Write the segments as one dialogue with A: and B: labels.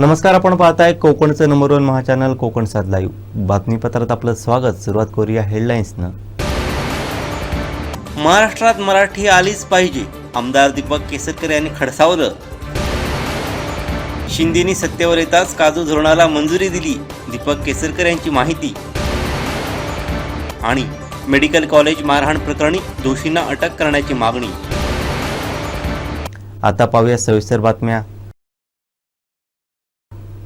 A: नमस्कार आपण पाहताय कोकणचं नंबर वन महाचॅनल कोकण सात लाईव्ह बातमीपत्रात आपलं स्वागत. सुरुवात करूया हेडलाईन्सनं महाराष्ट्रात मराठी आलीच पाहिजे आमदार दीपक केसरकर यांनी खडसावलं. शिंदेनी सत्तेवर येताच काजू धोरणाला मंजुरी दिली दीपक केसरकर यांची माहिती. आणि मेडिकल कॉलेज मारहाण प्रकरणी दोषींना अटक करण्याची मागणी. आता पाहूया सविस्तर बातम्या.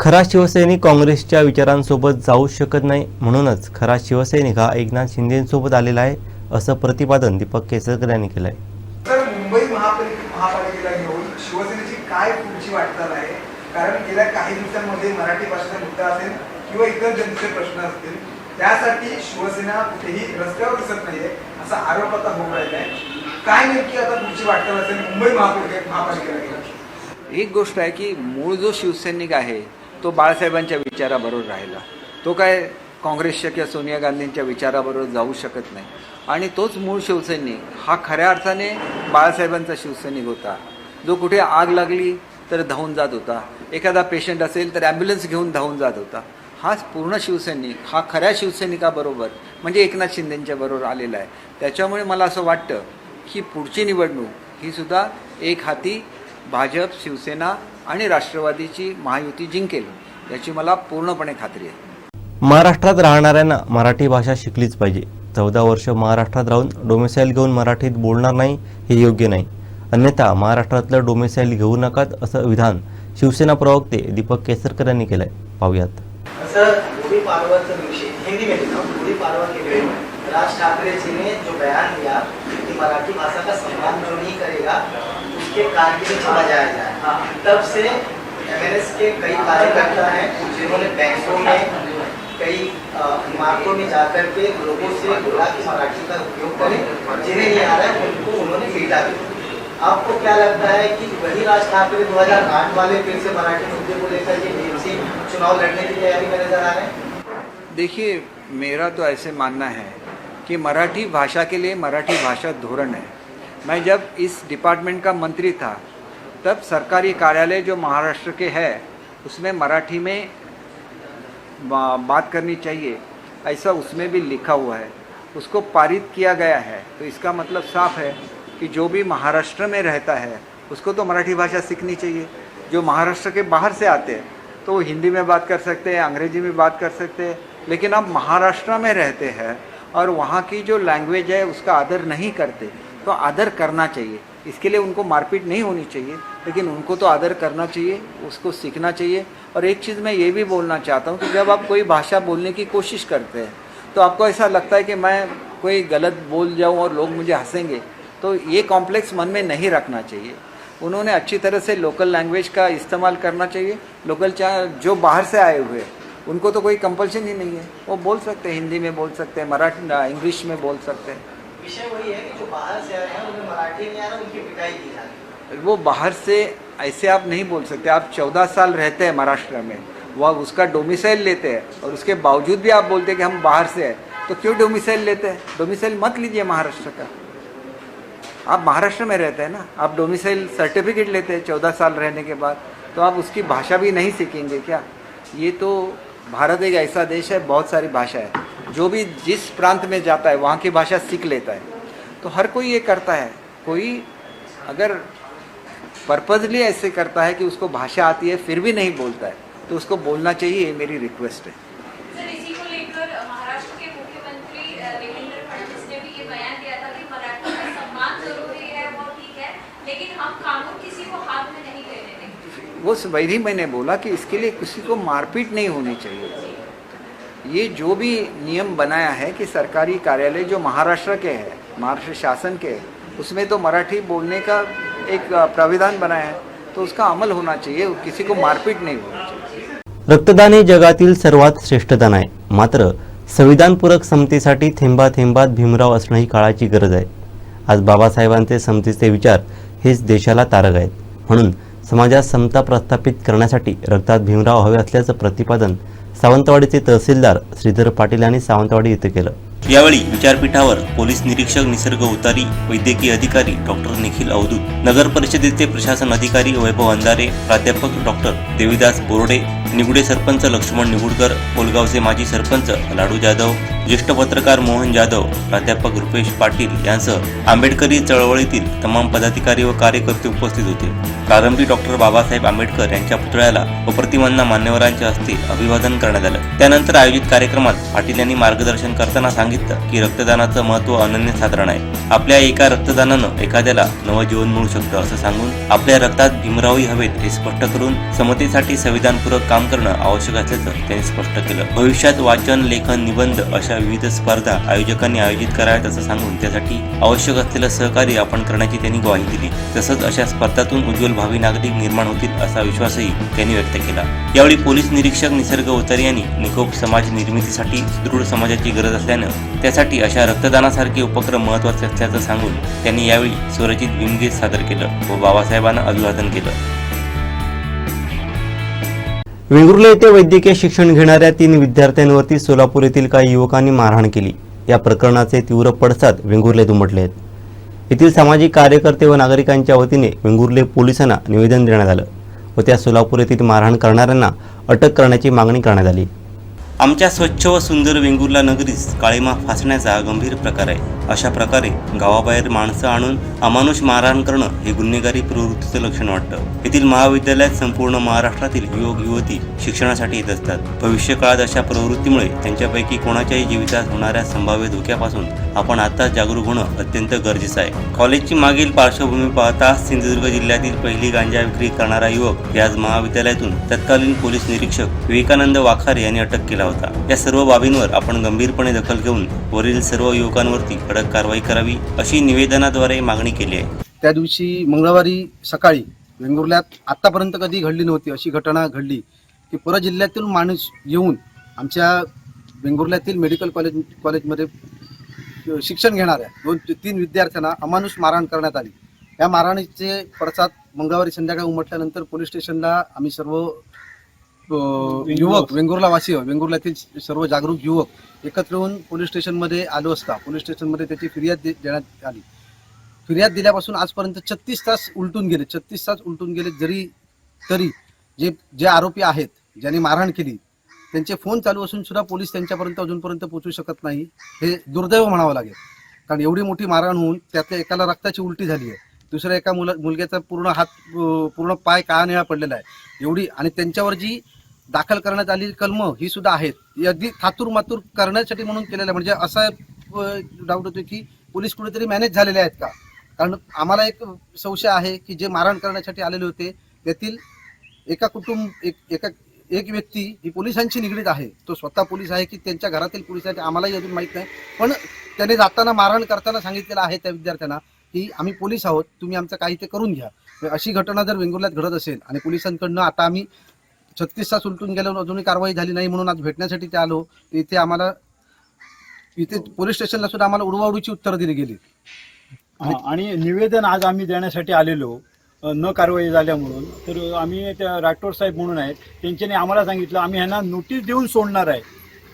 A: खरा शिवसैनिक काँग्रेसच्या विचारांसोबत जाऊ शकत नाही. म्हणूनच खरा शिवसैनिक हा एकनाथ शिंदेसोबत आलेला आहे असं प्रतिपादन दीपक केसरकर यांनी केलं आहे
B: तर मुंबई महापालिका महापालिकेला घेऊन शिवसेनेची काय पुढची वाटचाल आहे? कारण गेल्या काही दिवसांमध्ये मराठी भाषेचा मुद्दा असेल किंवा इतर जनतेचे प्रश्न असतील त्यासाठी शिवसेना कुठेही रस्त्यावर दिसत नाहीये असा आरोप आता होऊ राहिला आहे काय नेमकी आता पुढची वाटचाल असेल मुंबई महापालिके महापालिकेला
C: एक गोष्ट आहे की मूळ जो शिवसैनिक आहे तो बाळासाहेबांच्या विचाराबरोबर राहिला. तो काय काँग्रेसच्या किंवा सोनिया गांधींच्या विचाराबरोबर जाऊ शकत नाही. आणि तोच मूळ शिवसैनिक हा खऱ्या अर्थाने बाळासाहेबांचा शिवसैनिक होता. जो कुठे आग लागली तर धावून जात होता. एखादा पेशंट असेल तर ॲम्ब्युलन्स घेऊन धावून जात होता. हाच पूर्ण शिवसैनिक हा खऱ्या शिवसैनिकाबरोबर म्हणजे एकनाथ शिंदेंच्या बरोबर आलेला आहे. त्याच्यामुळे मला असं वाटतं की पुढची निवडणूक ही सुद्धा एक हाती भाजप शिवसेना आणि राष्ट्रवादीची महायुती जिंकेल याची मला पूर्णपणे खात्री आहे.
A: महाराष्ट्रात राहणाऱ्यांना मराठी भाषा शिकलीच पाहिजे. चौदा वर्ष महाराष्ट्रात राहून डोमिसाईल घेऊन मराठीत बोलणार नाही हे योग्य नाही. अन्यथा महाराष्ट्रातलं डोमिसाईल घेऊ नकात असं विधान शिवसेना प्रवक्ते दीपक केसरकर यांनी केलंय. पाहूयात.
D: राज ठाकरे जी ने जो बयान दिया कि मराठी भाषा का सम्मान जो नहीं करेगा उसके कारगिल चला जाया जाए। तब से एमएनएस के कई कार्यकर्ता हैं, जिन्होंने बैंकों में कई इमारतों में जाकर के लोगों से बोला कि मराठी का उपयोग करें, जिन्हें नहीं आ रहा है उनको उन्होंने पीटा भी। आपको क्या लगता है कि वही राज ठाकरे 2008 वाले फिर से मराठी मुद्दे को लेकर के बीएमसी चुनाव लड़ने की तैयारी में नज़र आ रहे हैं?
C: देखिए, मेरा तो ऐसे मानना है कि मराठी भाषा के लिए मराठी भाषा धोरण है। मैं जब इस डिपार्टमेंट का मंत्री था, तब सरकारी कार्यालय जो महाराष्ट्र के है, उसमें मराठी में बात करनी चाहिए, ऐसा उसमें भी लिखा हुआ है। उसको पारित किया गया है। तो इसका मतलब साफ़ है कि जो भी महाराष्ट्र में रहता है, उसको तो मराठी भाषा सीखनी चाहिए। जो महाराष्ट्र के बाहर से आते हैं तो वो हिंदी में बात कर सकते हैं, अंग्रेज़ी में बात कर सकते हैं। लेकिन अब महाराष्ट्र में रहते हैं और वहाँ की जो लैंग्वेज है, उसका आदर नहीं करते। तो आदर करना चाहिए। इसके लिए उनको मारपीट नहीं होनी चाहिए, लेकिन उनको तो आदर करना चाहिए, उसको सीखना चाहिए। और एक चीज़ मैं ये भी बोलना चाहता हूँ कि जब आप कोई भाषा बोलने की कोशिश करते हैं तो आपको ऐसा लगता है कि मैं कोई गलत बोल जाऊँ और लोग मुझे हंसेंगे? तो ये कॉम्प्लेक्स मन में नहीं रखना चाहिए। उन्होंने अच्छी तरह से लोकल लैंग्वेज का इस्तेमाल करना चाहिए। लोकल जो बाहर से आए हुए उनको तो कोई कंपल्शन ही नहीं है। वो बोल सकते हैं, हिंदी में बोल सकते हैं, मराठी इंग्लिश में बोल सकते हैं। वो बाहर से ऐसे आप नहीं बोल सकते। आप चौदह साल रहते हैं महाराष्ट्र में। वह उसका डोमिसाइल लेते हैं और उसके बावजूद भी आप बोलते हैं कि हम बाहर से हैं। तो क्यों डोमिसाइल लेते हैं? डोमिसाइल मत लीजिए महाराष्ट्र का। आप महाराष्ट्र में रहते हैं ना। आप डोमिसाइल सर्टिफिकेट लेते हैं चौदह साल रहने के बाद। तो आप उसकी भाषा भी नहीं सीखेंगे क्या? ये तो भारत एक ऐसा देश है, बहुत सारी भाषा है। जो भी जिस प्रांत में जाता है वहाँ की भाषा सीख लेता है। तो हर कोई ये करता है। कोई अगर पर्पजली ऐसे करता है कि उसको भाषा आती है फिर भी नहीं बोलता है तो उसको बोलना चाहिए ये मेरी रिक्वेस्ट है।
E: वो
C: वही मैंने बोला कि इसके लिए किसी को मारपीट नहीं होनी चाहिए। ये जो भी नियम बनाया है कि सरकारी कार्यालय जो महाराष्ट्र के है महाराष्ट्र शासन के हैं, उसमें तो मराठी बोलने का एक प्राविधान बनाया है तो उसका अमल होना चाहिए किसी को मारपीट नहीं होना चाहिए।
A: रक्तदान हे जगातील सर्वात श्रेष्ठ दान आहे. मात्र संविधानपूरक समतेसाठी थेंबा थेंबात भीमराव असणं ही काळाची गरज आहे. आज बाबासाहेबांचे समतेचे विचार हेच देशाला तारक आहेत. म्हणून समाजात समता प्रस्थापित करण्यासाठी रक्तात भीमराव हवे असल्याचं प्रतिपादन सावंतवाडीचे तहसीलदार श्रीधर पाटील यांनी सावंतवाडी येथे केलं. यावेळी विचारपीठावर पोलीस निरीक्षक निसर्ग उतारी वैद्यकीय अधिकारी डॉक्टर निखिल अवधूत नगर परिषदेचे प्रशासन अधिकारी वैभव अंधारे प्राध्यापक डॉक्टर देविदास बोर्डे निगुडे सरपंच लक्ष्मण निगुडकर कोलगावचे माजी सरपंच लाडू जाधव ज्येष्ठ पत्रकार मोहन जाधव प्राध्यापक रुपेश पाटील यांसह आंबेडकरी चळवळीतील तमाम पदाधिकारी व कार्यकर्ते उपस्थित होते. प्रारंभी डॉक्टर बाबासाहेब आंबेडकर यांच्या पुतळ्याला व प्रतिमांना मान्यवरांच्या हस्ते अभिवादन करण्यात आलं. त्यानंतर आयोजित कार्यक्रमात पाटील यांनी मार्गदर्शन करताना सांगितलं की रक्तदानाचं महत्त्व अनन्यसाधारण आहे. आपल्या एका रक्तदानानं एखाद्याला नवं जीवन मिळू शकतं असं सांगून आपल्या रक्तात भीमरावही हवेत हे स्पष्ट करून समतेसाठी संविधानपूरक काम करणं आवश्यक असल्याचं त्यांनी स्पष्ट केलं. भविष्यात वाचन लेखन निबंध अशा विविध स्पर्धा आयोजकांनी आयोजित कराव्यात असं सांगून त्यासाठी आवश्यक असलेलं सहकार्य आपण करण्याची त्यांनी ग्वाही दिली. तसंच अशा स्पर्धातून उज्ज्वल भावी नागरिक निर्माण होतील असा विश्वासही त्यांनी व्यक्त केला. यावेळी पोलीस निरीक्षक निसर्ग उतारी यांनी निकोप समाज निर्मितीसाठी सुदृढ समाजाची गरज असल्यानं त्यासाठी अशा रक्तदानासारखे उपक्रम महत्त्वाचे असल्याचं सांगून त्यांनी यावेळी स्वरचित भीमगीत सादर केलं व बाबासाहेबांना अभिवादन केलं. वेंगुर्ले येथे वैद्यकीय शिक्षण घेणाऱ्या तीन विद्यार्थ्यांवरती सोलापूर येथील काही युवकांनी मारहाण केली. या प्रकरणाचे तीव्र पडसाद वेंगुर्लेत उमटले आहेत. येथील सामाजिक कार्यकर्ते व नागरिकांच्या वतीने वेंगुर्ले पोलिसांना निवेदन देण्यात आलं व त्या सोलापूर येथील मारहाण करणाऱ्यांना अटक करण्याची मागणी करण्यात आली. आमच्या स्वच्छ व सुंदर वेंगुर्ला नगरीस काळीमा फासण्याचा गंभीर प्रकार आहे. अशा प्रकारे गावाबाहेर माणसं आणून अमानुष मारहाण करणं हे गुन्हेगारी प्रवृत्तीचं लक्षण वाटतं. येथील महाविद्यालयात संपूर्ण महाराष्ट्रातील युवक युवती शिक्षणासाठी येत असतात. भविष्यकाळात अशा प्रवृत्तीमुळे त्यांच्यापैकी कोणाच्याही जीवितात होणाऱ्या संभाव्य धोक्यापासून आपण आताच जागरूक होणं अत्यंत गरजेचं आहे. कॉलेजची मागील पार्श्वभूमी पाहता सिंधुदुर्ग जिल्ह्यातील पहिली गांजा विक्री करणारा युवक याच महाविद्यालयातून तत्कालीन पोलीस निरीक्षक विवेकानंद वाखार यांनी अटक केला. होता. या सर्व बाबींवर आपण गंभीरपणे दखल घेऊन वरील सर्व युवकांवरती कडक कारवाई करावी अशी निवेदनाद्वारे मागणी केली आहे.
F: त्या दिवशी मंगळवारी सकाळी वेंगुर्ल्यात आत्तापर्यंत कधी घडली नव्हती अशी घटना घडली की पुरा जिल्ह्यातील माणूस येऊन आमच्या वेंगुर्ल्यातील मेडिकल कॉलेज कॉलेजमध्ये शिक्षण घेणाऱ्या दोन तीन विद्यार्थ्यांना अमानुष मारहाण करण्यात आली. या मारहाणीचे पडसाद मंगळवारी संध्याकाळी उमटल्यानंतर पोलीस स्टेशनला आम्ही सर्व युवक वेंगुर्ला वासी वेंगुर्ल्यातील सर्व जागरूक युवक एकत्र येऊन पोलीस स्टेशनमध्ये आलो असता. पोलीस स्टेशनमध्ये त्याची फिर्याद देण्यात आली. फिर्याद दिल्यापासून आजपर्यंत छत्तीस तास उलटून गेले. छत्तीस तास उलटून गेले जरी तरी जे जे आरोपी आहेत ज्यांनी मारहाण केली त्यांचे फोन चालू असून सुद्धा पोलीस त्यांच्यापर्यंत अजूनपर्यंत पोहोचू शकत नाही. हे दुर्दैव म्हणावं लागेल. कारण एवढी मोठी मारहाण होऊन त्यातल्या एकाला रक्ताची उलटी झाली आहे. दुसऱ्या एका मुला मुलग्याचा पूर्ण हात पूर्ण पाय काळा निळा पडलेला आहे. एवढी आणि त्यांच्यावर जी दाखल करण्यात आलेली कलम ही सुद्धा आहेत. ही अगदी थातूर मातूर करण्यासाठी म्हणून केलेलं आहे. म्हणजे असा डाऊट होतो की पोलीस कुठेतरी मॅनेज झालेले आहेत का? कारण आम्हाला एक संशय आहे की जे मारहाण करण्यासाठी आलेले होते त्यातील एका कुटुंब एक एका एक व्यक्ती ही पोलिसांशी निगडीत आहे. तो स्वतः पोलीस आहे की त्यांच्या घरातील पोलीस आहे ते आम्हालाही अजून माहीत नाही. पण त्याने जाताना मारहाण करताना सांगितलेलं आहे त्या विद्यार्थ्यांना की आम्ही पोलीस आहोत तुम्ही आमचं काही ते करून घ्या. अशी घटना जर वेंगुर्ल्यात घडत असेल आणि पोलिसांकडनं आता आम्ही छत्तीस तास उलटून गेल्यावर अजूनही कारवाई झाली नाही म्हणून आज भेटण्यासाठी ते आलो इथे आम्हाला इथे पोलीस स्टेशनला सुद्धा आम्हाला उडवाउडीची उत्तरं दिली गेली.
G: आणि निवेदन आज आम्ही देण्यासाठी आलेलो न कारवाई झाल्या म्हणून तर आम्ही त्या राठोड साहेब म्हणून आहेत त्यांच्याने आम्हाला सांगितलं आम्ही ह्यांना नोटीस देऊन सोडणार आहे.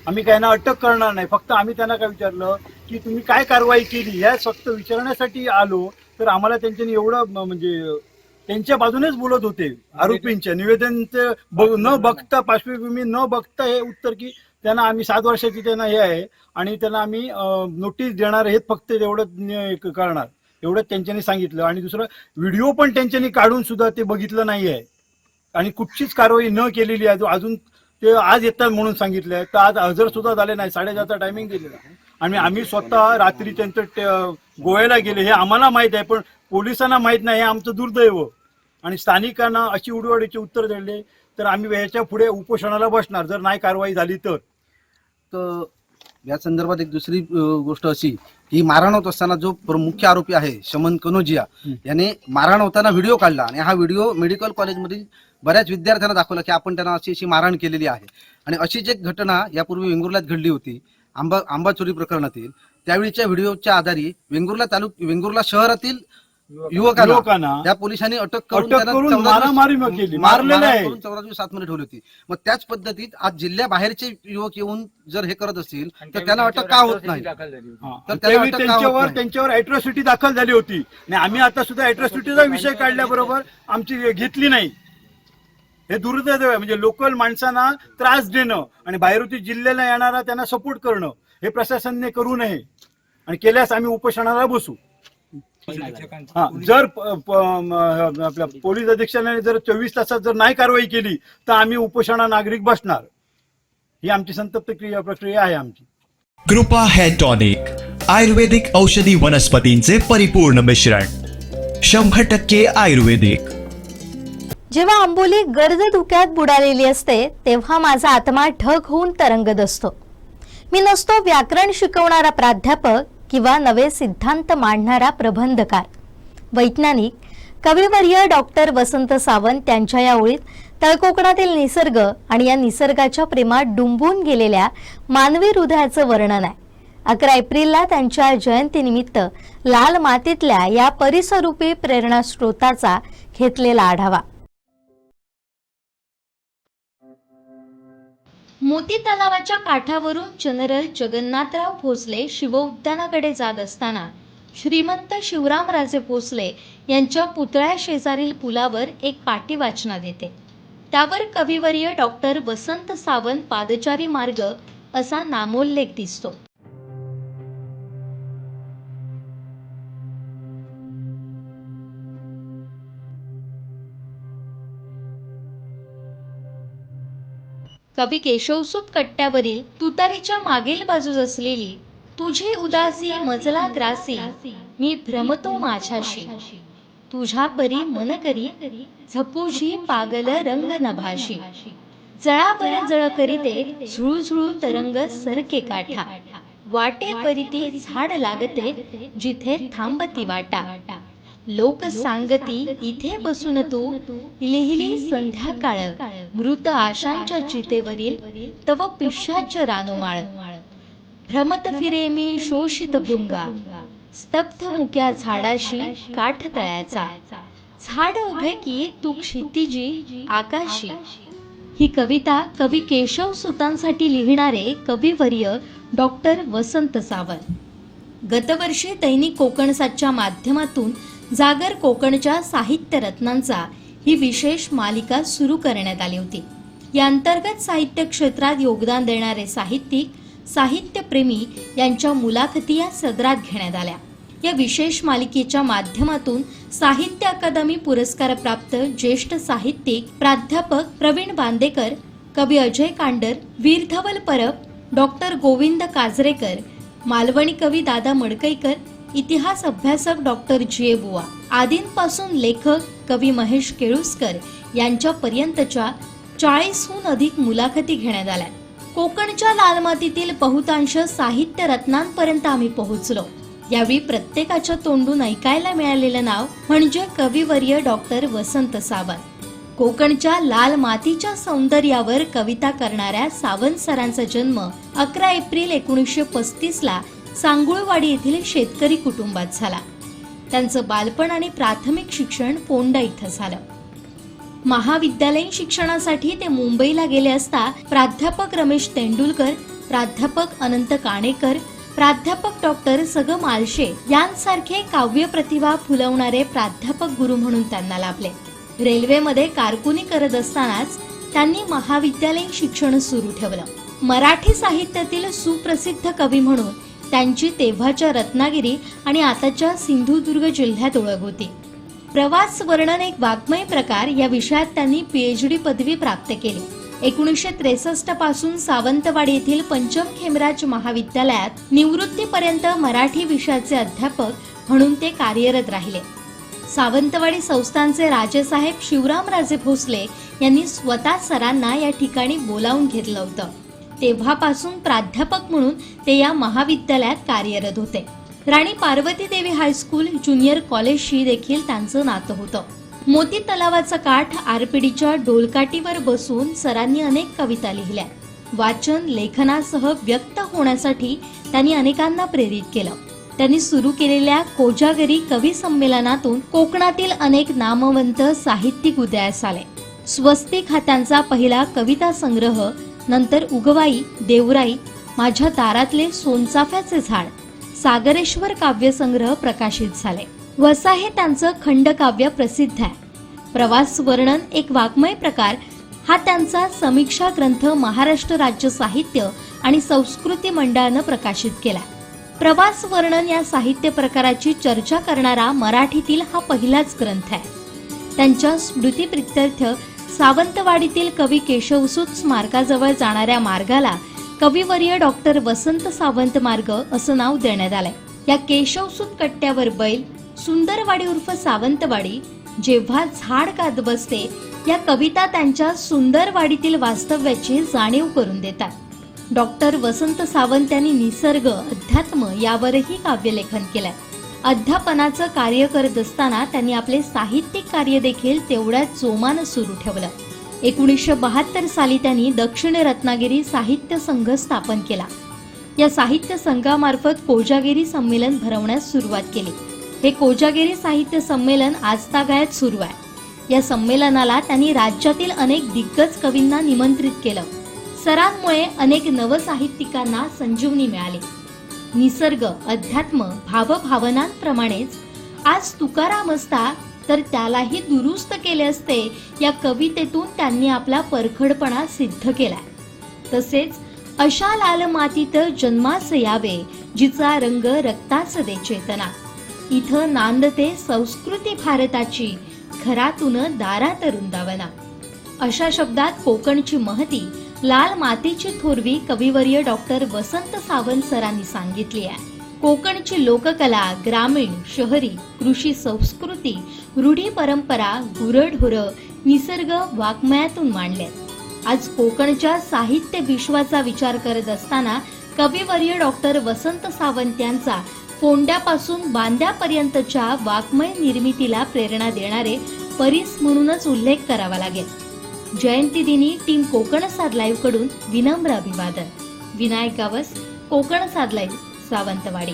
G: आम्ही काय अटक करणार नाही फक्त आम्ही त्यांना काय विचारलं की तुम्ही काय कारवाई केली ह्या फक्त विचारण्यासाठी आलो तर आम्हाला त्यांच्यानी एवढं म्हणजे त्यांच्या बाजूनेच बोलत होते आरोपींच्या. निवेदनचं ब- न बघता पार्श्वभूमी न बघता हे उत्तर की त्यांना आम्ही सात वर्षाची त्यांना हे आहे आणि त्यांना आम्ही नोटीस देणार हे फक्त एवढं करणार. एवढं त्यांच्यानी सांगितलं. आणि दुसरं व्हिडिओ पण त्यांच्यानी काढून सुद्धा ते बघितलं नाही आहे. आणि कुठचीच कारवाई न केलेली आहे. अजून ते आज येतात म्हणून सांगितलं आहे तर आज हजर सुद्धा झाले नाही. साडेचारचा टायमिंग दिलेला आहे. आणि आम्ही स्वतः रात्री त्यांचं गोव्याला गेले हे आम्हाला माहीत आहे पण पोलिसांना माहीत नाही हे आमचं दुर्दैव. आणि स्थानिकांना अशी उडवाडीचे उत्तर दिले तर आम्ही याच्यापुढे उपोषणाला बसणार जर नाही कारवाई झाली तर.
F: तर या संदर्भात एक दुसरी गोष्ट अशी की मारहाण होत असताना जो मुख्य आरोपी आहे शमन कनोजिया याने मारहाण होताना व्हिडिओ काढला आणि हा व्हिडिओ मेडिकल कॉलेजमधील बऱ्याच विद्यार्थ्यांना दाखवला की आपण त्यांना अशी अशी मारहाण केलेली आहे. आणि अशीच एक घटना यापूर्वी वेंगुर्ल्यात घडली होती आंबा आंबा चोरी प्रकरणातील त्यावेळीच्या व्हिडिओच्या आधारे वेंगुर्ला तालुक वेंगुर्ला शहरातील युवकांना
G: युवकांना
F: त्या पोलिसांनी अटक करून
G: अटक
F: त्यांना
G: करून
F: 14 दिवस-
G: मारामारी मग केली.
F: मा-
G: मारलेलं
F: मारहाण
G: आहे.
F: करून 14 दिवस आतमध्ये ठेवली होती मग त्याच पद्धतीत आज जिल्ह्याबाहेरचे युवक येऊन जर हे करत असतील तर त्यांना अटक का होत नाही
G: हा.
F: तर त्याला
G: त्यावेळी
F: अटक का होत
G: त्यांच्यावर
F: नाही?
G: त्यांच्यावर अॅट्रॉसिटी दाखल झाली होती आणि आम्ही आता सुद्धा अॅट्रॉसिटीचा विषय काढल्याबरोबर आमची घेतली नाही हे दुर्दैव आहे. म्हणजे लोकल माणसांना त्रास देणं आणि बाहेरुती जिल्ह्याला येणारा त्यांना सपोर्ट करणं हे प्रशासनाने करू नये. आणि केल्यास आम्ही उपोषणाला बसू. हा जर आपल्या पोलीस अधीक्षकाने जर चोवीस तासात जर नाही कारवाई केली तर आम्ही उपोषणा नागरिक बसणार. ही आमची संतप्त क्रिया प्रक्रिया आहे आमची.
H: कृपा हे टॉनिक आयुर्वेदिक औषधी वनस्पतींचे परिपूर्ण मिश्रण. शंभर टक्के आयुर्वेदिक.
I: जेव्हा आंबोली गर्द धुक्यात बुडालेली असते तेव्हा माझा आत्मा ढग होऊन तरंगत असतो. मी नसतो व्याकरण शिकवणारा प्राध्यापक किंवा नवे सिद्धांत मांडणारा प्रबंधकार. वैज्ञानिक कविवर्य डॉक्टर वसंत सावंत त्यांच्या या ओळीत तळकोकणातील निसर्ग आणि या निसर्गाच्या प्रेमात डुंबून गेलेल्या मानवी हृदयाचं वर्णन आहे. अकरा एप्रिलला त्यांच्या जयंतीनिमित्त लाल मातीतल्या या परिसरूपी प्रेरणा स्रोताचा घेतलेला आढावा. मोती तलावाच्या काठावरून जनरल जगन्नाथराव भोसले शिवउद्यानाकडे जात असताना श्रीमंत शिवरामराजे भोसले यांच्या पुतळ्या शेजारील पुलावर एक पाटी वाचनात येते त्यावर कविवर्य डॉक्टर वसंत सावंत पादचारी मार्ग असा नामोल्लेख दिसतो. कवी केशवसुत कट्ट्यावरील तुतारीच्या मागील बाजूस असलेली तुझी उदासी मजला ग्रासी मी भ्रमतो माझ्याशी. तुझ्या परी मन करी झपूझी पागल रंग नभाशी. जळावर जळ करीते झुळझुळू तरंग सरके काठा. वाटे परिती झाड लागते जिथे थांबती वाटा. लोक सांगती इथे बसून तू लिहिली संध्याकाळ. मृत आशांच्या चितेवरील तव पिशाच रानुमाळ. भ्रमत फिरे मी शोषित भृंगा. स्तब्ध मुक्या झाडाशी काठ तळ्याचा. झाड उभे की तू क्षितिजी आकाशी. ही कविता कवी केशव सुतांसाठी लिहिणारे कविवर्य डॉक्टर वसंत सावंत. गतवर्षी दैनिक कोकणसाच्या माध्यमातून जागर कोकणच्या साहित्य रत्नांचा ही विशेष मालिका सुरू करण्यात आली होती. या अंतर्गत साहित्य क्षेत्रात योगदान देणारे साहित्यिक साहित्यप्रेमी यांच्या मुलाखती या सदरात घेण्यात आल्या. या विशेष मालिकेच्या माध्यमातून साहित्य अकादमी पुरस्कार प्राप्त ज्येष्ठ साहित्यिक प्राध्यापक प्रवीण बांदेकर कवी अजय कांडर वीरधवल परब डॉक्टर गोविंद काजरेकर मालवणी कवी दादा मडकईकर इतिहास अभ्यासक डॉक्टर जे बुवा आदींपासून लेखक कवी महेश केळुसकर यांच्यापर्यंतच्या चाळीसहून अधिक मुलाखती घेण्यात आल्या कोकणच्या लाल मातीतील बहुतांश साहित्य रत्नांपर्यंत आम्ही पोहोचलो. यावेळी प्रत्येकाच्या तोंडून ऐकायला मिळालेलं नाव म्हणजे कविवर्य डॉक्टर वसंत सावंत. कोकणच्या लाल मातीच्या सौंदर्यावर कविता करणाऱ्या सावंत सरांचा जन्म अकरा एप्रिल एकोणीसशे पस्तीस ला सांगुळवाडी येथील शेतकरी कुटुंबात झाला. त्यांचं बालपण आणि प्राथमिक शिक्षण पोंडा इथं झालं. महाविद्यालयीन शिक्षणासाठी ते मुंबईला गेले असता प्राध्यापक रमेश तेंडुलकर प्राध्यापक अनंत काणेकर प्राध्यापक डॉक्टर सग मालशे यांसारखे काव्य प्रतिभा फुलवणारे प्राध्यापक गुरु म्हणून त्यांना लाभले. रेल्वेमध्ये कारकुनी करत असतानाच त्यांनी महाविद्यालयीन शिक्षण सुरू ठेवलं. मराठी साहित्यातील सुप्रसिद्ध कवी म्हणून त्यांची तेव्हाच्या रत्नागिरी आणि आताच्या सिंधुदुर्ग जिल्ह्यात ओळख होती. प्रवास वर्णन एक वाङ्मय प्रकार या विषयात त्यांनी पीएचडी पदवी प्राप्त केली. एकोणीसशे त्रेसष्टपासून सावंतवाडी येथील पंचम खेमराज महाविद्यालयात निवृत्तीपर्यंत मराठी विषयाचे अध्यापक म्हणून ते कार्यरत राहिले. सावंतवाडी संस्थानचे राजेसाहेब शिवरामराजे भोसले यांनी स्वतः सरांना या ठिकाणी बोलावून घेतलं होतं. तेव्हापासून प्राध्यापक म्हणून ते या महाविद्यालयात कार्यरत होते. राणी पार्वती देवी हायस्कूल ज्युनियर कॉलेजशी देखील त्यांचं नातं होतं. मोती तलावाचा काठ आरपीडीच्या डोलकाटीवर बसून सरांनी अनेक कविता लिहिल्या. वाचन लेखनासह व्यक्त होण्यासाठी त्यांनी अनेकांना प्रेरित केलं. त्यांनी सुरू केलेल्या कोजागरी कवी संमेलनातून कोकणातील अनेक नामवंत साहित्यिक उदयास आले. स्वस्तिक हा पहिला कविता संग्रह नंतर उगवाई देवराई माझ्या दारातले सोनचाफ्याचे झाड सागरेश्वर काव्यसंग्रह प्रकाशित झाले. वसा हे त्यांचं खंडकाव्य प्रसिद्ध आहे. प्रवास वर्णन एक वाङ्मय प्रकार. हा त्यांचा समीक्षा ग्रंथ महाराष्ट्र राज्य साहित्य आणि संस्कृती मंडळानं प्रकाशित केला प्रवास वर्णन या साहित्य प्रकाराची चर्चा करणारा मराठीतील हा पहिलाच ग्रंथ आहे. त्यांच्या स्मृतीप्रित्यर्थ सावंतवाडीतील कवी केशवसूत स्मारकाजवळ जाणाऱ्या मार्गाला कविवर्य डॉक्टर वसंत सावंत मार्ग असं नाव देण्यात आलंय. या केशवसूत कट्ट्यावर बैल सुंदरवाडी उर्फ सावंतवाडी जेव्हा झाड कात बसते या कविता त्यांच्या सुंदरवाडीतील वास्तव्याची जाणीव करून देतात. डॉक्टर वसंत सावंत यांनी निसर्ग अध्यात्म यावरही काव्यलेखन केलंय. अध्यापनाचं कार्य करत असताना त्यांनी आपले साहित्यिक कार्य देखील तेवढ्याच जोमानं सुरू ठेवलं. एकोणीसशे बहात्तर साली त्यांनी दक्षिण रत्नागिरी साहित्य संघ स्थापन केला. या साहित्य संघामार्फत कोजागिरी संमेलन भरवण्यास सुरुवात केली. हे कोजागिरी साहित्य संमेलन आजतागायत सुरू आहे. या संमेलनाला त्यांनी राज्यातील अनेक दिग्गज कवींना निमंत्रित केलं. सरांमुळे अनेक नवसाहित्यिकांना संजीवनी मिळाली. निसर्ग अध्यात्म भावभावनांप्रमाणेच. आज तुकाराम असता तर त्यालाही दुरुस्त केले असते या कवितेतून त्यांनी आपला परखडपणा सिद्ध केलाय. तसेच अशा लाल मातीत जन्मास यावे जिचा रंग रक्ताच दे चेतना. इथं नांदते संस्कृती भारताची घरातून दारात रुंदावना. अशा शब्दात कोकणची महती लाल मातीची थोरवी कविवर्य डॉक्टर वसंत सावंत सरांनी सांगितली आहे. कोकणची लोककला ग्रामीण शहरी कृषी संस्कृती रूढी परंपरा गुरढोरं निसर्ग वाङ्मयातून मांडल्यात आज कोकणच्या साहित्य विश्वाचा विचार करत असताना कविवर्य डॉक्टर वसंत सावंत यांचा फोंड्यापासून बांद्यापर्यंतच्या वाङ्मय निर्मितीला प्रेरणा देणारे परीस म्हणूनच उल्लेख करावा लागेल. जयंती दिनी टीम कोकण साध लाईव्हकडून विनम्र अभिवादन. विनायक गावस कोकण साध लाईव्ह सावंतवाडी.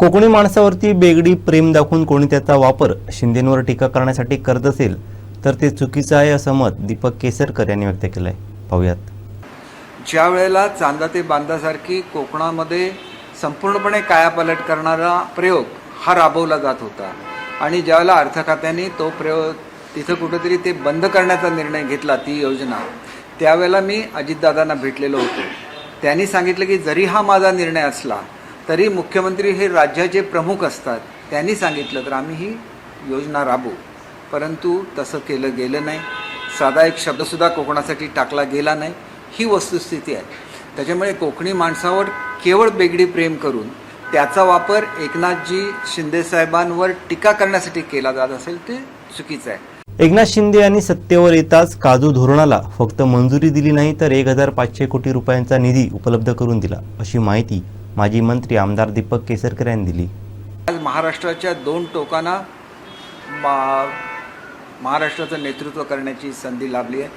A: कोकणी माणसावरती बेगडी प्रेम दाखवून कोणी त्याचा वापर शिंदेंवर टीका करण्यासाठी करत असेल तर ते चुकीचं आहे असं मत दीपक केसरकर यांनी व्यक्त केलं आहे पाहूयात.
C: ज्या वेळेला चांदा ते बांधासारखी कोकणामध्ये संपूर्णपणे कायापालट करणारा प्रयोग हा राबवला जात होता आणि ज्यावेळेला अर्थ खात्याने तो प्रयोग तिथं कुठंतरी ते बंद करण्याचा निर्णय घेतला ती योजना. त्यावेळेला मी अजितदादांना भेटलेलो होतो. त्यांनी सांगितलं की जरी हा माझा निर्णय असला तरी मुख्यमंत्री हे राज्याचे प्रमुख असतात. त्यांनी सांगितलं तर आम्ही ही योजना राबवू. परंतु तसं केलं गेलं नाही. साधा एक शब्दसुद्धा कोकणासाठी टाकला गेला नाही. ही वस्तुस्थिती आहे. त्याच्यामुळे कोकणी माणसावर केवळ बेगडी प्रेम करून त्याचा वापर एकनाथजी शिंदेसाहेबांवर टीका करण्यासाठी केला जात असेल ते चुकीचं आहे.
A: एकनाथ शिंदे यांनी सत्तेवर येताच काजू धोरणाला फक्त मंजुरी दिली नाही तर एक हजार पाचशे कोटी रुपयांचा निधी उपलब्ध करून दिला अशी माहिती माजी मंत्री आमदार दीपक केसरकर यांनी दिली.
C: आज महाराष्ट्राच्या दोन टोकांना मा महाराष्ट्राचं नेतृत्व करण्याची संधी लाभली आहे.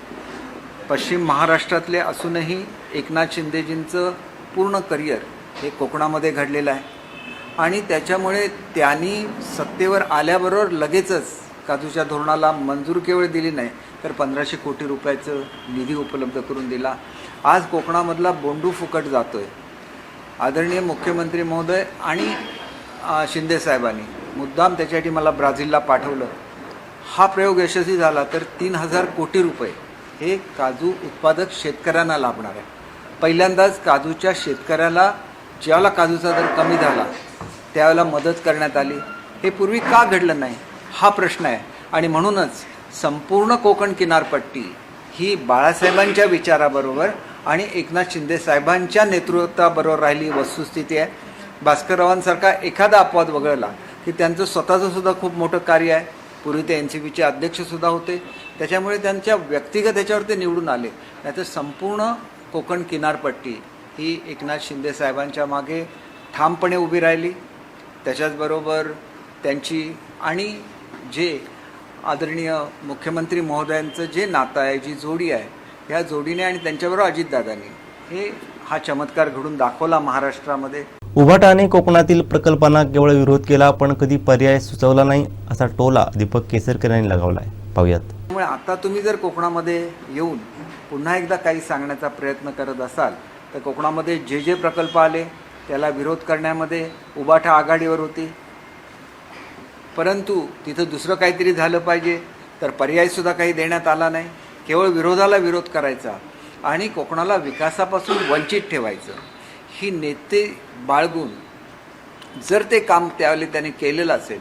C: पश्चिम महाराष्ट्रातले असूनही एकनाथ शिंदेजींचं पूर्ण करिअर हे कोकणामध्ये घडलेलं आहे. आणि त्याच्यामुळे त्यांनी सत्तेवर आल्याबरोबर लगेचच काजूच्या धोरणाला मंजूर केवळ दिली नाही तर पंधराशे कोटी रुपयाचं निधी उपलब्ध करून दिला. आज कोकणामधला बोंडू फुकट जातो आहे आदरणीय मुख्यमंत्री महोदय आणि शिंदेसाहेबांनी शिंदे साहेबांनी मुद्दाम त्याच्यासाठी मला ब्राझीलला पाठवलं. हा प्रयोग यशस्वी झाला तर तीन हजार कोटी रुपये हे काजू उत्पादक शेतकऱ्यांना लाभणार आहे. पहिल्यांदाच काजूच्या शेतकऱ्याला ज्यावेळेला काजूचा दर कमी झाला त्यावेळेला मदत करण्यात आली. हे पूर्वी का घडलं नाही? हा प्रश्न आहे. आणि म्हणूनच संपूर्ण कोकण किनारपट्टी ही बाळासाहेबांच्या विचाराबरोबर आणि एकनाथ शिंदे साहेबांच्या नेतृत्वाबरोबर राहिली वस्तुस्थिती आहे. भास्कररावांसारखा एखादा अपवाद वगळला की त्यांचं स्वतःचं सुद्धा खूप मोठं कार्य आहे. पूर्वी ते एन सी बीचे अध्यक्षसुद्धा होते. त्याच्यामुळे त्यांच्या व्यक्तिगत ह्याच्यावर ते निवडून आले. नाहीतर संपूर्ण कोकण किनारपट्टी ही एकनाथ शिंदे साहेबांच्या मागे ठामपणे उभी राहिली. त्याच्याचबरोबर त्यांची आणि जे आदरणीय मुख्यमंत्री महोदयांचं जे नातं आहे जी जोडी आहे ह्या जोडीने आणि त्यांच्याबरोबर अजितदादांनी हे हा चमत्कार घडून दाखवला महाराष्ट्रामध्ये.
A: उभाटाने कोकणातील प्रकल्पांना केवळ विरोध केला पण कधी पर्याय सुचवला नाही असा टोला दीपक केसरकर यांनी लगावला आहे पाहूयात.
C: त्यामुळे आता तुम्ही जर कोकणामध्ये येऊन पुन्हा एकदा काही सांगण्याचा प्रयत्न करत असाल तर कोकणामध्ये जे जे प्रकल्प आले त्याला विरोध करण्यामध्ये उबाठा आघाडीवर होती. परंतु तिथं दुसरं काहीतरी झालं पाहिजे तर पर्यायसुद्धा काही देण्यात आला नाही. केवळ विरोधाला विरोध करायचा आणि कोकणाला विकासापासून वंचित ठेवायचं. ही नेते बाळगून जर ते काम त्यावेळी त्यांनी केलेलं असेल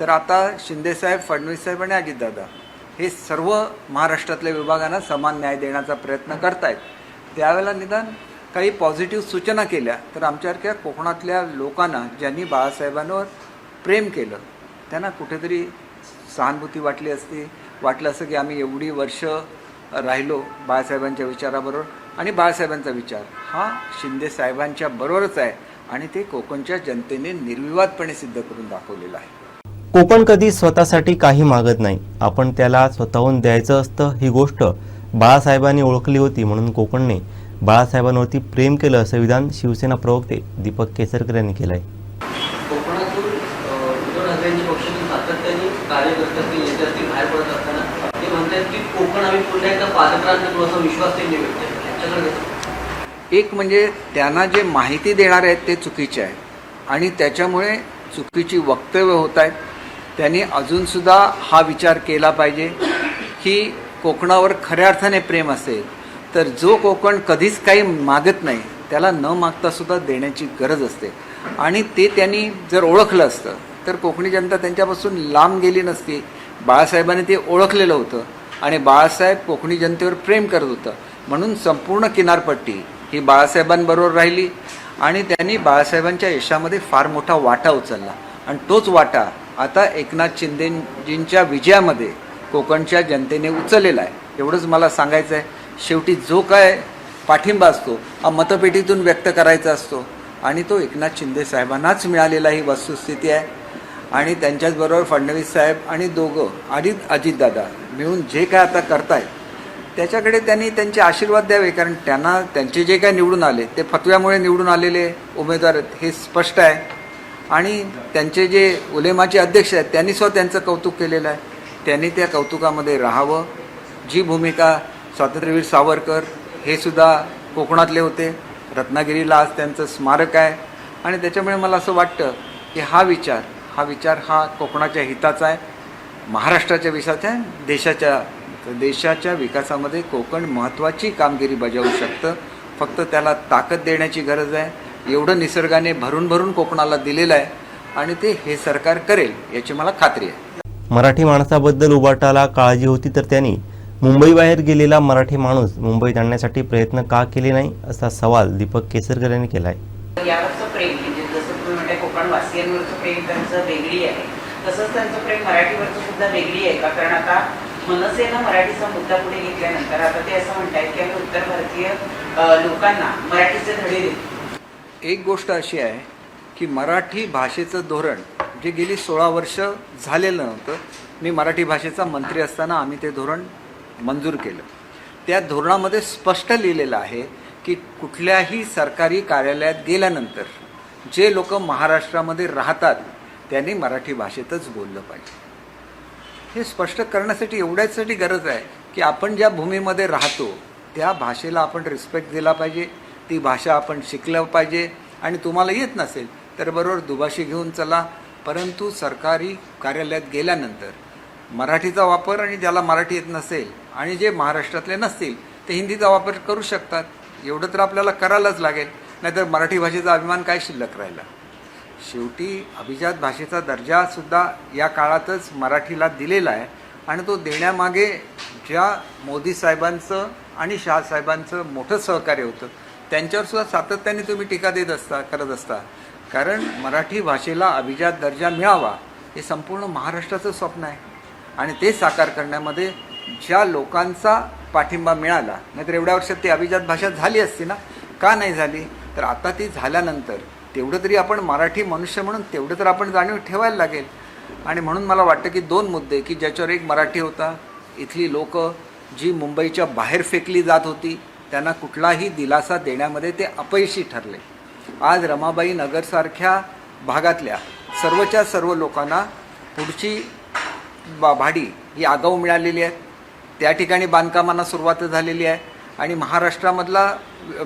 C: तर आता शिंदेसाहेब फडणवीस आणि अजितदादा हे सर्व महाराष्ट्रातल्या विभागांना समान न्याय देण्याचा प्रयत्न करतायत. त्यावेळेला निदान काही पॉझिटिव्ह सूचना केल्या तर आमच्यासारख्या कोकणातल्या लोकांना ज्यांनी बाळासाहेबांवर प्रेम केलं त्यांना कुठेतरी सहानुभूती वाटली असती. वाटलं असं की आम्ही एवढी वर्ष राहिलो बाळासाहेबांच्या विचाराबरोबर. आणि बाळासाहेबांचा विचार हा शिंदे साहेबांच्या बरोबरच आहे. आणि ते कोकणच्या जनतेने निर्विवादपणे सिद्ध करून दाखवलेलं आहे.
A: कोकण कधी स्वतःसाठी काही मागत नाही. आपण त्याला स्वतःहून द्यायचं असतं ही गोष्ट बाळासाहेबांनी ओळखली होती म्हणून कोकणने बाळासाहेबांवरती प्रेम केलं असं विधान शिवसेना प्रवक्ते दीपक केसरकर यांनी केलं आहे
J: कार्यकर्ते असतील नेते असतील बाहेर पडत असताना ते म्हणतात की कोकण आम्ही पुन्हा एकदा पादत्रांत करू असा विश्वास त्यांनी व्यक्त केला. त्याच्याकडे
C: एक म्हणजे त्यांना जे माहिती देणारे आहेत ते चुकीचे आहे आणि त्याच्यामुळे चुकीची वक्तव्य होत आहेत. त्यांनी अजूनसुद्धा हा विचार केला पाहिजे की कोकणावर खऱ्या अर्थाने प्रेम असेल तर जो कोकण कधीच काही मागत नाही त्याला न मागतासुद्धा देण्याची गरज असते. आणि ते त्यांनी जर ओळखलं असतं तर कोकणी जनता त्यांच्यापासून लांब गेली नसती. बाळासाहेबांनी ते ओळखलेलं होतं आणि बाळासाहेब कोकणी जनतेवर प्रेम करत होतं. म्हणून संपूर्ण किनारपट्टी ही बाळासाहेबांबरोबर राहिली आणि त्यांनी बाळासाहेबांच्या यशामध्ये फार मोठा वाटा उचलला. आणि तोच वाटा आता एकनाथ शिंदेजींच्या विजयामध्ये कोकणच्या जनतेने उचललेला आहे. एवढंच मला सांगायचं आहे. शेवटी जो काय पाठिंबा असतो हा मतपेटीतून व्यक्त करायचा असतो आणि तो एकनाथ शिंदे साहेबांनाच मिळालेला ही वस्तुस्थिती आहे. आणि त्यांच्याचबरोबर फडणवीस साहेब आणि दोघं आणि अजितदादा मिळून जे काय आता करतायत त्याच्याकडे त्यांनी त्यांचे आशीर्वाद द्यावे कारण त्यांना त्यांचे जे काय निवडून आले ते फतव्यामुळे निवडून आलेले उमेदवार आहेत हे स्पष्ट आहे. आणि त्यांचे जे उलेमाचे अध्यक्ष आहेत त्यांनी स्वतः त्यांचं कौतुक केलेलं आहे. त्यांनी त्या कौतुकामध्ये राहावं. जी भूमिका स्वातंत्र्यवीर सावरकर हे सुद्धा कोकणातले होते. रत्नागिरीला आज त्यांचं स्मारक आहे. आणि त्याच्यामुळे मला असं वाटतं की हा विचार हा विचार हा कोकणाच्या हिताचा आहे महाराष्ट्राच्या विकासाच्या आहे, देशाच्या देशाच्या विकासामध्ये कोकण महत्त्वाची कामगिरी बजावू शकतं. फक्त त्याला ताकद देण्याची गरज आहे. एवढं निसर्गाने भरून भरून कोकणाला दिलेलं आहे आणि ते हे सरकार करेल याची मला खात्री आहे.
A: मराठी माणसाबद्दल उबाटाला काळजी होती तर त्यांनी मुंबईबाहेर गेलेला मराठी माणूस मुंबईत आणण्यासाठी प्रयत्न का केले नाही असा सवाल दीपक केसरकर यांनी केला आहे
K: यावरचं प्रेम म्हणजे जसं तुम्ही म्हणताय कोकणवासियांवरचं प्रेम त्यांचं वेगळी आहे. तसंच त्यांचं प्रेम मराठीवरचं सुद्धा वेगळी आहे का? कारण आता मनसेनं मराठीचा मुद्दा पुढे घेतल्यानंतर आता ते असं म्हणतायत की आम्ही उत्तर भारतीय लोकांना मराठीचे धडे देतो
C: एक गोष्ट अशी आहे की मराठी भाषेचं धोरण जे गेली सोळा वर्ष झालेलं नव्हतं मी मराठी भाषेचा मंत्री असताना आम्ही ते धोरण मंजूर केलं. त्या धोरणामध्ये स्पष्ट लिहिलेलं आहे की कुठल्याही सरकारी कार्यालयात गेल्यानंतर जे लोक महाराष्ट्रामध्ये राहतात त्यांनी मराठी भाषेतच बोललं पाहिजे. हे स्पष्ट करण्यासाठी एवढ्याचसाठी गरज आहे की आपण ज्या भूमीमध्ये राहतो त्या भाषेला आपण रिस्पेक्ट दिला पाहिजे ती भाषा आपण शिकलं पाहिजे. आणि तुम्हाला येत नसेल तर बरोबर दुभाषी घेऊन चला. परंतु सरकारी कार्यालयात गेल्यानंतर मराठीचा वापर आणि ज्याला मराठी येत नसेल आणि जे महाराष्ट्रातले नसतील ते हिंदीचा वापर करू शकतात. एवढं तर आपल्याला करायलाच लागेल. नाहीतर मराठी भाषेचा अभिमान काय शिल्लक राहिला? शेवटी अभिजात भाषेचा दर्जासुद्धा या काळातच मराठीला दिलेला आहे आणि तो देण्यामागे ज्या मोदी साहेबांचं आणि शहासाहेबांचं मोठं सहकार्य होतं त्यांच्यावरसुद्धा सातत्याने तुम्ही टीका देत असता करत असता. कारण मराठी भाषेला अभिजात दर्जा मिळावा हे संपूर्ण महाराष्ट्राचं स्वप्न आहे. आणि ते साकार करण्यामध्ये ज्या लोकांचा पाठिंबा मिळाला नाहीतर एवढ्या वर्षात ती अभिजात भाषा झाली असती ना? का नाही झाली? तर आता ती झाल्यानंतर तेवढं तरी आपण मराठी मनुष्य म्हणून तेवढं तर आपण जाणीव ठेवायला लागेल. आणि म्हणून मला वाटतं की दोन मुद्दे की ज्याच्यावर एक मराठी होता इथली लोक जी मुंबईच्या बाहेर फेकली जात होती त्यांना कुठलाही दिलासा देण्यामध्ये ते अपयशी ठरले. आज रमाबाई नगरसारख्या भागातल्या सर्वच्या सर्व लोकांना पुढची बा भाडी ही आगाऊ मिळालेली आहे. त्या ठिकाणी बांधकामांना सुरुवात झालेली आहे. आणि महाराष्ट्रामधला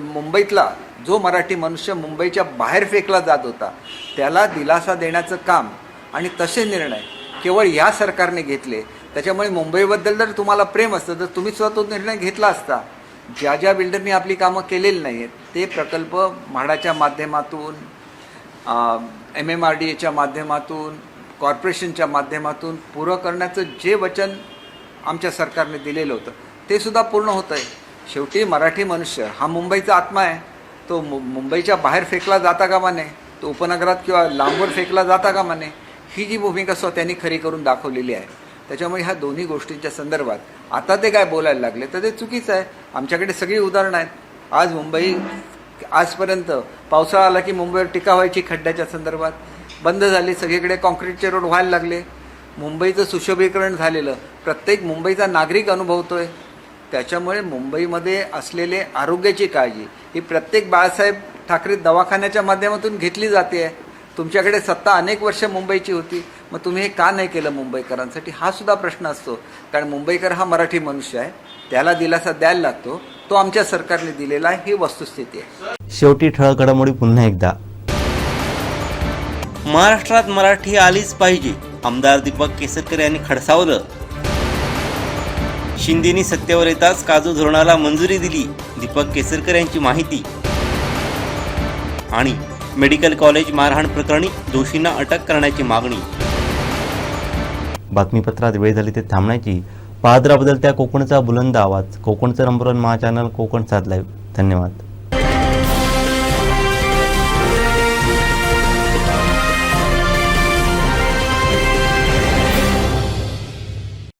C: मुंबईतला जो मराठी मनुष्य मुंबईच्या बाहेर फेकला जात होता त्याला दिलासा देण्याचं काम आणि तसे निर्णय केवळ या सरकारने घेतले. त्याच्यामुळे मुंबईबद्दल जर तुम्हाला प्रेम असतं तर तुम्ही सुद्धा तो निर्णय घेतला असता. ज्या ज्या बिल्डरनी आपली कामं केलेली नाही आहेत ते प्रकल्प म्हाडाच्या माध्यमातून एम एम आर डी एच्या माध्यमातून कॉर्पोरेशनच्या माध्यमातून पुरं करण्याचं जे वचन आमच्या सरकारने दिलेलं होतं ते सुद्धा पूर्ण होतं आहे शेवटी मराठी मनुष्य हा मुंबईचा आत्मा आहे. तो मु मुंबईच्या बाहेर फेकला जाता कामा नये तो उपनगरात किंवा लांबवर फेकला जाता कामा नये ही जी भूमिका स्वतःनी खरी करून दाखवलेली आहे. त्याच्यामुळे ह्या दोन्ही गोष्टींच्या संदर्भात आता ते काय बोलायला लागले तर ते चुकीचं आहे. आमच्याकडे सगळी उदाहरणं आहेत. आज मुंबई आजपर्यंत पावसाळा आला की मुंबईवर टीका व्हायची खड्ड्याच्या संदर्भात. बंद झाली सगळीकडे कॉन्क्रीटचे रोड व्हायला लागले. मुंबईचं सुशोभीकरण झालेलं. प्रत्येक मुंबईचा नागरिक अनुभवतोय. त्याच्यामुळे मुंबईमध्ये असलेले आरोग्याची काळजी ही प्रत्येक बाळासाहेब ठाकरे दवाखान्याच्या माध्यमातून घेतली जाते. आहे तुमच्याकडे सत्ता अनेक वर्ष मुंबईची होती. मग तुम्ही हे का नाही केलं मुंबईकरांसाठी? हा सुद्धा प्रश्न असतो. कारण मुंबईकर हा मराठी मनुष्य आहे. त्याला दिलासा द्यायला लागतो. तो आमच्या सरकारने दिलेला आहे. ही वस्तुस्थिती आहे.
A: शेवटी ठळक घडामोडी पुन्हा एकदा. महाराष्ट्रात मराठी आलीच पाहिजे. आमदार दीपक केसरकर यांनी खडसावलं. शिंदेनी सत्तेवर येताच काजू धोरणाला मंजुरी दिली. दीपक केसरकर यांची माहिती. आणि मेडिकल कॉलेज मारहाण प्रकरणी दोषींना अटक करण्याची मागणी. बातमीपत्रात वेळ झाली ते थांबण्याची. पादराबद्दल त्या बदलत्या कोकणचा बुलंद आवाज. कोकणचं नंबर वन महा चॅनल कोकण सात लाईव्ह धन्यवाद.